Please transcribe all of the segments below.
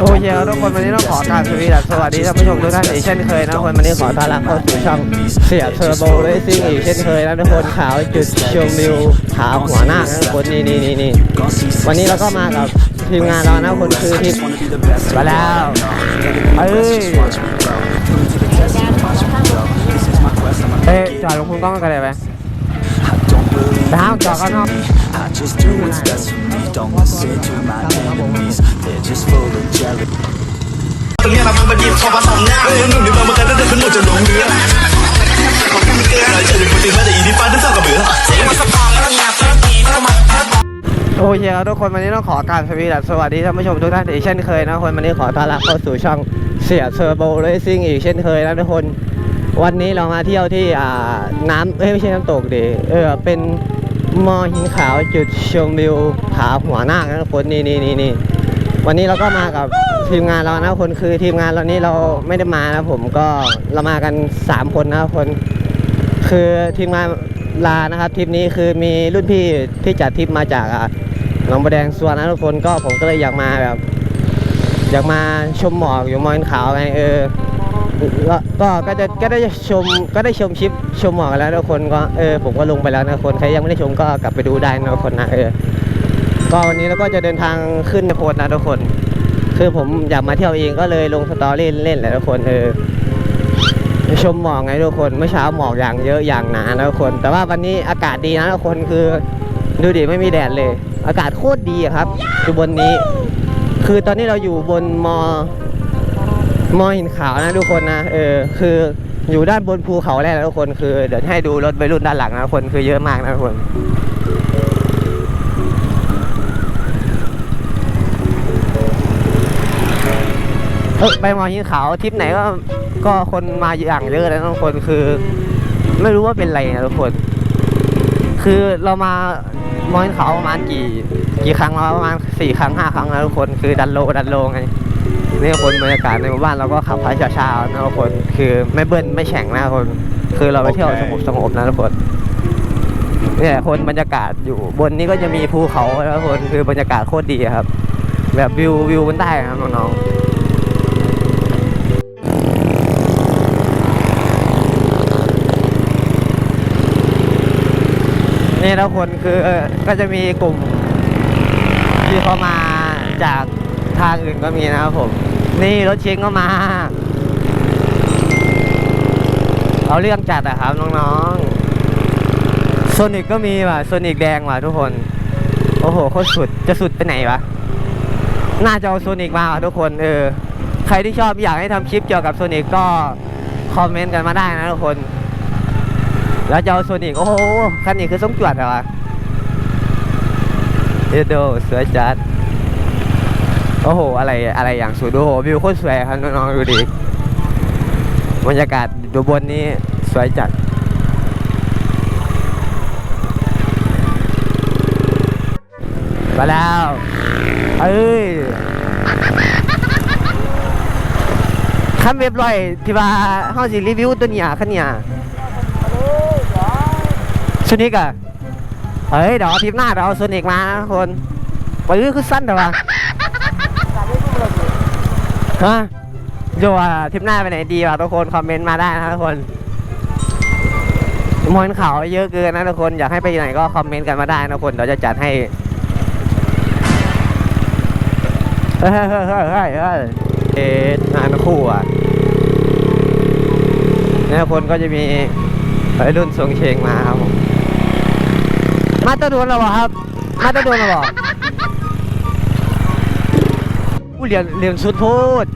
โอเคครับทุกคนวันนี้ต้องขอกรารสวัสดีและสวัสดีท่านผู้ชมทุกท่านอีกเช่นเคยนะคนวันนี้ขอต้อนรับเข้าสู่ช่องเสียเทอร์โบเรซิ่งอีกเช่นเคยนะทุกคนขาวจุดชมวิวขาวหัวหน้าคนะทุกคนนี่นี่นี่นี่วันนี้เราก็มากับทีมงานเรานะคนคือทีมมาแล้วเอ้ยเอ้ยจอดลงคุณกล้องกันเลยไหมน้าจอดข้างนอก บมันหยิบผสมหน้าเอ้ยหนุ่มนี่มันกันตั้ขึ้นหมดจะลงเรือขอเกลือเลยจะถึงปฏิมาแล้วงานเติมปีเข้ามาโอเคครับทุกคนวันนี้ต้องขอกรารสวัสดีสวัสดีท่านผู้ชมทุกท่านอีกเช่นเคยนะคนวันนี้ขอต้อนรับเข้าสู่ช่องเสียเทอร์โบเรซิ่งอีกเช่นเคยนะทุกคนวันนี้เรามาเที่ยวที่น้ำเอ้ยไม่ใช่น้ำตกดิเออเป็นมอหินขาวจุดชมวิวผาหัวหน้านะทุกคนนี่นี่นี่นี่ วันนี้เราก็มากับทีมงานเรานะคนคือทีมงานเรานี้เราไม่ได้มานะผมก็เรามากันสามคนนะคน คือทีมงานลานะครับทริปนี้คือมีรุ่นพี่ที่จัดทริปมาจากหนองบัวแดงส่วนนะทุกคนก็ผมก็เลยอยากมาแบบ อยากมาชมหมอกอยู่มอญขาวไงเออก็ก็จะก็ได้ชมก็ได้ชมชิปชมหมอกแล้วทุกคนก็เออผมก็ลงไปแล้วนะคนใครยังไม่ได้ชมก็กลับไปดูได้นะคนนะเออ ก็วันนี้เราก็จะเดินทางขึ้นโพสต์นะทุกคน คือผมอยากมาเที่ยวเองก็เลยลงสตอรี่เล่นๆแหละทุกคนเออชมหมอกไงทุกคนเมื่อเช้าหมอกอย่างเยอะอย่างหนานะทุกคน แต่ว่าวันนี้อากาศดีนะทุกคนคือดูดิไม่มีแดดเลย อากาศโคตรดีครับอยู่บนนี้ คือตอนนี้เราอยู่บนมอมอหินขาวนะทุกคนนะเออคืออยู่ด้านบนภูเขาแรกนะทุกคนคือเดี๋ยวให้ดูรถไปรุ่นด้านหลังนะทุกคนคือเยอะมากนะทุกคน เออไปมอหินขาวทริปไหนก็ก็คนมาอย่างเยอะนะทุกคนคือ ไม่รู้ว่าเป็นไรนะทุกคน คือเรามามอหินขาวประมาณกี่ กี่ครั้งแล้วประมาณสี่ครั้งห้าครั้งแล้วทุกคนคือดันโลดันโลไงนี่คนบรรยากาศในหมู่บ้านเราก็ขับไปช้าๆนะทุกคน คือไม่เบิ้ลไม่แฉ่งนะทุกคน คือเราไปเที่ยวสงบสงบๆนะทุกคนเนี่ยคนบรรยากาศอยู่บนนี้ก็จะมีภูเขานะทุกคนคือบรรยากาศโคตรดีครับ แบบวิววิวบนใต้ครับน้องๆ นี่ทุกคนคือก็จะมีกลุ่มที่เขามาจากทางอื่นก็มีนะครับผม นี่รถเชงก็มา เอาเรื่องจัดอะครับน้องๆโซนิกก็มีว่ะโซนิกแดงว่ะทุกคน โอ้โหโคตรสุดจะสุดไปไหนวะน่าจะเอาโซนิกมาว่ะทุกคนเออใครที่ชอบอยากให้ทำคลิปเกี่ยวกับโซนิกก็คอมเมนต์กันมาได้นะทุกคน แล้วจะเอาโซนิกโอ้โหคันนี้คือสมจวดเหรอวะเอโดสือจัดโอ้โห อะไรอะไรอย่างสวยดูโอ้โหวิวโคตรสวยครับน้องๆดูดิบรรยากาศดูบนนี้สวยจัดมาแล้วเอ้ยคันเว็บร้อยที่ว่าเฮาสิรีวิวตัวเนี้ยคันเนี้ย ซนิกอะเฮ้ยเดี๋ยวทิตย์หน้าเราเอาโซนิกมานะคนปื้อคือสั้นเดี๋ยววะฮะโยอะทริปหน้าไปไหนดีวะทุกคนคอมเมนต์มาได้นะทุกคนมอนเขาเยอะเกินนะทุกคนอยากให้ไปไหนก็คอมเมนต์กันมาได้นะทุกคนเดี๋ยวจะจัดให้เฮ้ยเฮ้ยเฮ้ยเฮ้ยเฮ้ยเฮ้ยเอ๊ะงานคู่อะเนี่ยคนก็จะมีวัยรุ่นทรงเชงมาครับผม มาตะโดนแล้วเหรอครับ มาตะโดนแล้วเหรออู้เรียนเรียนสุดโพด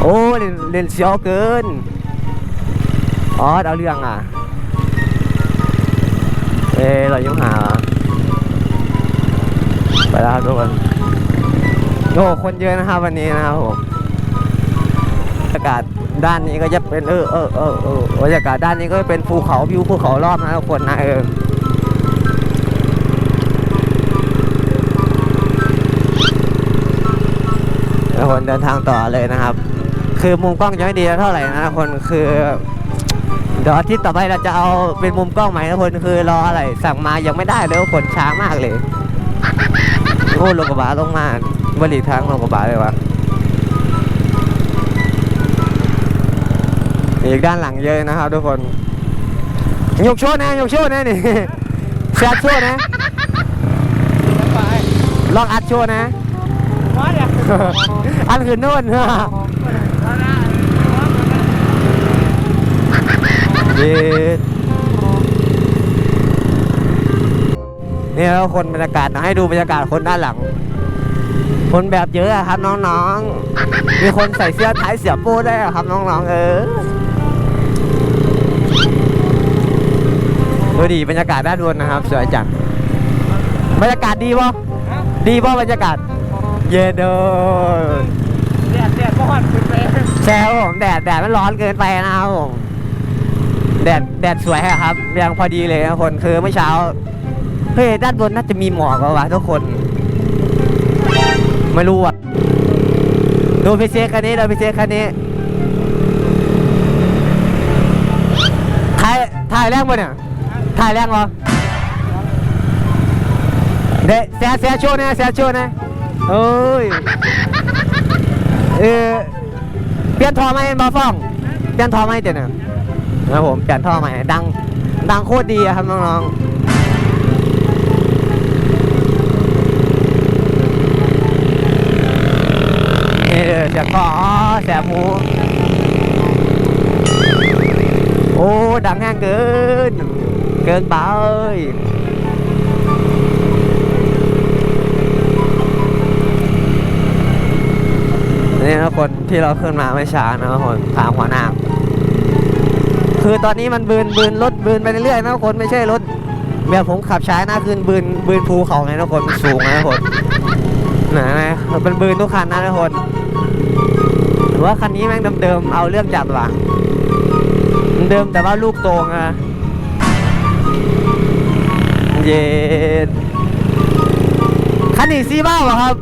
โอ้เรียนเรียนเสียวเกินอ๋อเอาเรื่องอะ เอ้เรายังหา ไปแล้วทุกคนโอ้คนเยอะนะครับวันนี้นะครับผมบรรยากาศ ด้านนี้ก็จะเป็นเออเออเออเออบรรยากาศด้านนี้ก็เป็นภูเขาวิวภูเขารอบนะทุกคนนะเออคนเดินทางต่อเลยนะครับ คือมุมกล้องจะไม่ดีเท่าไหร่นะทุกคนคือเดี๋ยวอาทิตย์ต่อไปเราจะเอาเป็นมุมกล้องใหม่นะทุกคนคือรออะไรสั่งมายังไม่ได้เลยคนช้ามากเลยโอ้ลงกระบะลงมาบริทางลงกระบะเลยวะ อีกด้านหลังเยอะนะครับทุกคนยกโชว์นะยกโชว์นะนี่แซดโชว์นะลองอัดโชว์นะอันคือโน่นเย็ดนี่แล้วคนบรรยากาศนะให้ดูบรรยากาศคนด้านหลัง คนแบบเยอะครับน้องๆ มีคนใส่เสื้อท้ายเสียโป้ได้วยครับน้องๆ เออ ดูดีบรรยากาศด้านบนนะครับ สวยจังบรรยากาศดีป่ะดีป่ะบรรยากาศ เย็นเด้อแดดแดดบ่ฮอดขึ้นไปแช่ครับผมแดดแดดมันร้อนเกินไปนะครับผมแดดแดดสวยครับยังพอดีเลยนะคนคือเมื่อเช้าเฮ้ยด้านบนน่าจะมีหมอกวะวะทุกคน ไม่รู้อะดูพิเศษคันนี้ดูพิเศษคันนี้ถ่ายถ่ายแรงบ่เนี่ย ถ่ายแรงเหรอเดะแซ่แซ่โชว์นะแซ่โชว์นะเอ้ยเออเปลี่ยนท่อไหมบาฟ่องเปลี่ยนท่อไหมเดี๋ยวนะนะครับผมเปลี่ยนท่อใหม่ดังดังโคตรดีอะครับน้องๆเออเสียบคออ๋อแสบหูโอ้ ดังแห้งเกิน เกินไปนี่นะคนที่เราขึ้นมาไม่ช้านะคนถามหัวหน้าคือตอนนี้มันบืนบืนรถบืนไปเรื่อยๆนะคนไม่ใช่รถแบบผมขับช้านะคืนบืนบืนภูเขาไงทุกคนมันสูงนะคนนะนะมันบืนทุกคันนะทุกคนหรือว่าคันนี้แม่งเดิมๆเอาเรื่องจัดว่ะเดิมแต่ว่าลูกโตงอะ เย็นคันนี้ซีบ้าเหรอครับ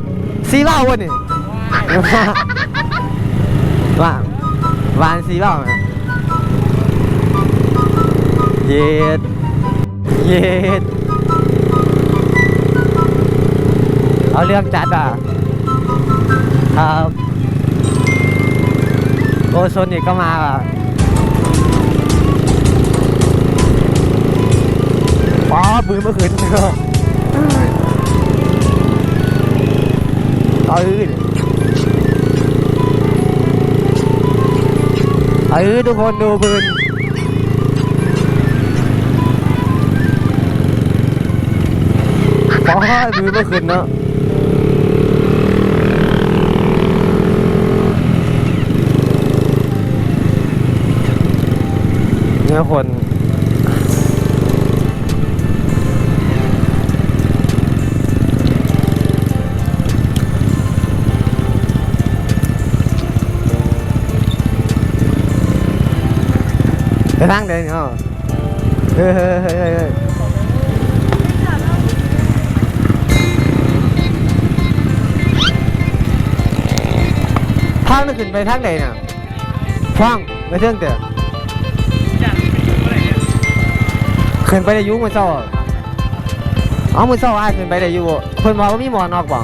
ซีบ้าวะนี่ว่างวานซีบ้าไหมเย็ดเย็ดเอาเรื่องจัดอะครับโอโซนิกก็มาอะ ป๊อปืนเมื่อคืนเอาอื่นเออทุกคนดูปืนป๊อมือเมื่อคืนเนาะเนี่ยคน ไปทางเดินเนาะเฮ้ยเฮ้ยเฮ้ยเฮ้ยเฮ้ยทางนั่นขึ้นไปทางไหนน่ะฟังไปเทิงเต๋อขึ้นไปได้อยุ่มือเศร้าอะเอามือเศร้าอ้ายขึ้นไปได้อยู่บ่เพิ่นบอกว่ามีหมอนอกบ่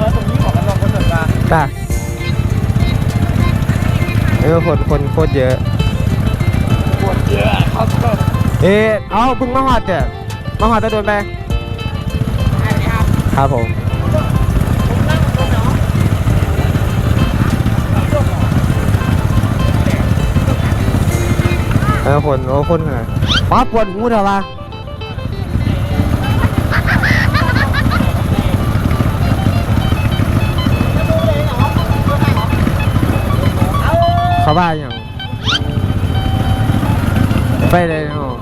ว่าตรงนี้บอกกันลองคนเดินมาจ้ะเออคนคนโคตรเยอะปวด เยอะเขาก็เอ๊ะเอาเพิ่งมาหอดเด้อมาหอดจะโดนไปครับผมเออคนโอ้คนขนาดป้าปวดหูเถอะวะเขาบ้าอย่าง ไปเลยเนาะ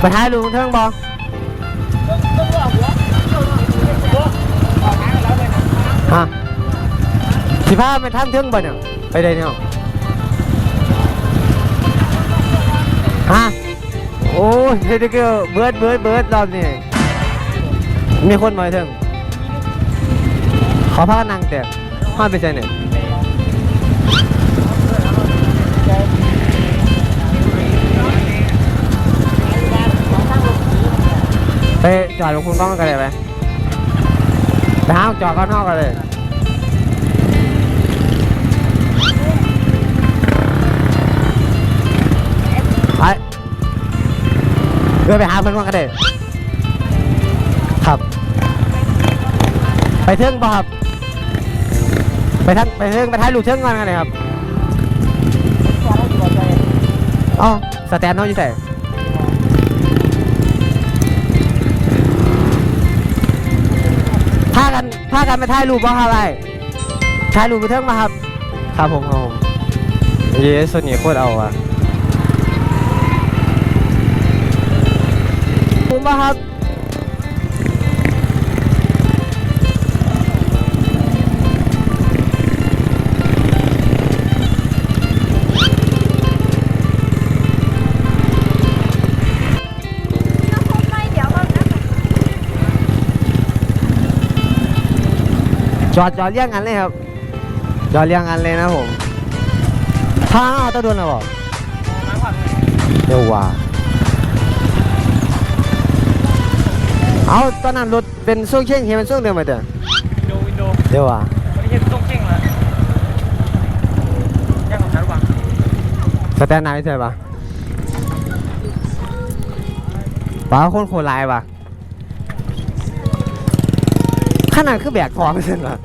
ไปหายลุงเทิงบอฮะสิพาไปทำเทิงบ่เนี่ยไปเลยเนี่ยฮะโอ้ยเด็กๆเบิร์ดเบิร์ดเบิร์ดรอบนี้มีคนมาเทิง ขอพักนั่งแต่ห้าไปใส่เนี่ยไปจอดลงคุณกล้องกันเลยไหมไปหาจอดข้างนอกกันเลยไปเดินไปหาเพื่อนก่อนกันเลยครับ ไปเทิงป่ครับ ไปทั้งไปเทิงไปท้ายลูกเทิงก่อนกันเลยครับอ๋อสแตนเขาอยู่ไหนพากันพากันไปถ่ายรูปบ้างอะไรถ่ายรูปไปเทิงมาครับ ครับผมครับผมเย้ส่วนนี้โคตรเอาอะผมป่ะครับ จอดจอดเรียงกันเลยครับ จอดเรียงกันเลยนะผมทางเอาตะดวนนะบอกเดี๋ยวว่าเอาตอนนั้นรถเป็นช่วงเช่งเห็นเป็นช่วงเดิมไปเถอะวินโดว์วินโดว์เดี๋ยวว่าไม่ใช่ต้องเข่งแล้วยังของฉันหรือเปล่าสแตนไหนใช่ปะป้าคนโคลายปะ ขนาดคือแบกของเช่นปะ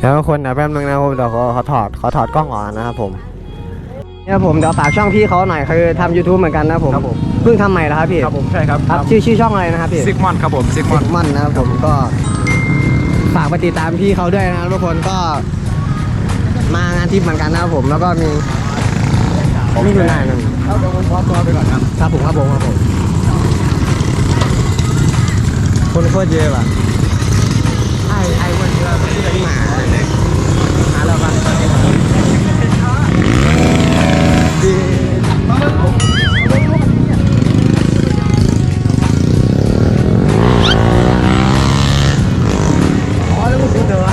แล้วคนนะแป๊บนึงนะผมเดี๋ยวขอขอถอดขอถอดกล้องออกนะครับผมเนี่ยผมเดี๋ยวฝากช่องพี่เขาหน่อยคือทำ YouTube เหมือนกันนะครับผมครับผม เพิ่งทำใหม่แล้วครับพี่ครับผมใช่ครับครับชื่อชื่อช่องอะไรนะครับพี่ซิกมอนครับผมซิกมมออนนมันนะครับผมก็ฝากไปติดตามพี่เขาด้วยนะครับทุกคนก็มางานทิพย์เหมือนกันนะครับผมแล้วก็มีมีอยู่ไหนนึงเอาเดี๋ยวผมขอตัวไปก่อนครับครับผมครับผมครับผมคนโคตรเยอะว่ะไอ ไอวันนี้เราไม่ได้มาเลยหาเราบ้างอ๋อแล้วมึงซื้อตัว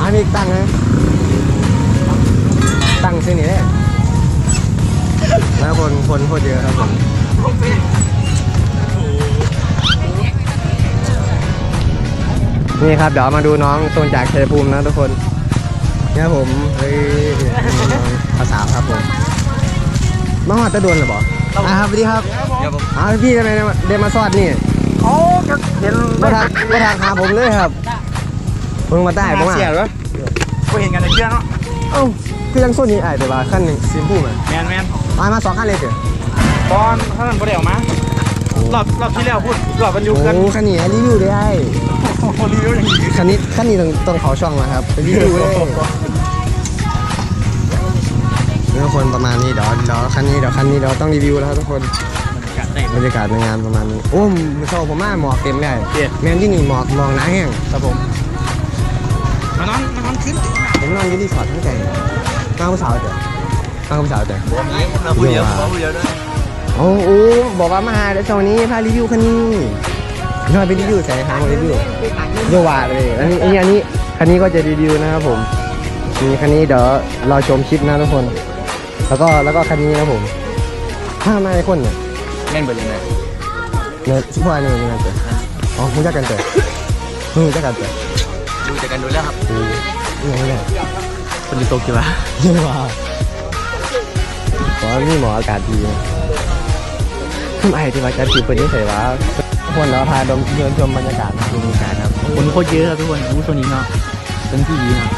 อันนี้ตั้งนะตั้งซื้อนี่เลยแล้วคนคนโคตรเยอะครับผม นี่ครับเดี๋ยวมาดูน้องโซนจากชัยภูมินะทุกคนเนี่ยผมเฮ้ยน้องภาษาครับผมมาหอดตะดวนเหรอบอกอ่าครับสวัสดีครับครับผมอ้าวพี่ทำไมเดินมาสอดนี่เขาเห็นมาทางมาทางหาผมเลยครับเพิ่งมาได้ผมอะเสียหรอก็เห็นกันในเพื่อนเนาะเอ้าคือยังโซนนี้ไอ้แต่ว่าขั้นหนึ่งซิมพูมาแมนแมนมามาสองขั้นเลยเถอะบอลท่านบ่ได้ออกมารอบรอบที่แล้วพูดรอบวันยุโอ้กันขั้นนี้รีวิวได้โอ้ รีวิวอย่างนี้ขั้นนี้ขั้นนี้ต้องต้องเขาช่องนะครับไปรีวิวเลยนี่ทุกคนประมาณนี้เดี๋ยวเดี๋ยวขั้นนี้เดี๋ยวขั้นนี้เดี๋ยวต้องรีวิวแล้วครับทุกคนบรรยากาศในงานประมาณนี้โอ้มโชว์ผมมาหมอกเต็มเลยแมนที่นี่หมอกมองหน้าแห้งครับผมมานอนมานอนขึ้นผมนอนอยู่ที่สอดทั้งใจมาผู้สาวเถอะมาผู้สาวเถอะเราพูดเยอะเราพูดเยอะด้วยโอ้โหบอกว่ามาหาเดี๋ยวตอนนี้พารีวิวคันนี้ น้อยไปรีวิวใส่ทางรีวิวเยาว่าเลยอันนี้อันนี้อันนี้คันนี้ก็จะรีวิวนะครับผมมีคันนี้เดี๋ยวเราชมคลิปนะทุกคน แล้วก็แล้วก็คันนี้นะผมถ้ามาไอ้คนเนี่ยแม่นเบิดเลยนะเนี่ยชิพวกอันนี้นี่นะเจ๊อ๋อมึงจักกันเจ๊มึงจักกันเจ๊ดูจากกันดูแล้วครับนี่ไงเนี่ยคนอยู่โตกี่วะเยอะว่าขอมีหมออากาศดีนะขึ้นไอ้ที่ว่าจะผิวเป็นนิสัยวะทุก คนเราพาดมเดินชมบรรยากาศนะดูบรรยากาศครับคนโคตรเยอะครับทุกคนอู้โซนนี้เนาะเป็นที่ดีนะ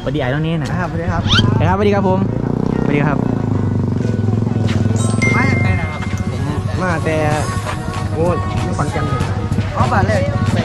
สวัสดีไอ้ต้องนี้นะครับสวัสดีครับครับสวัสดีครับผมสวัสดีครับมาจากไหนนะครับมาแต่โอ้ยขอนแก่นอ๋อบ้านเลยไป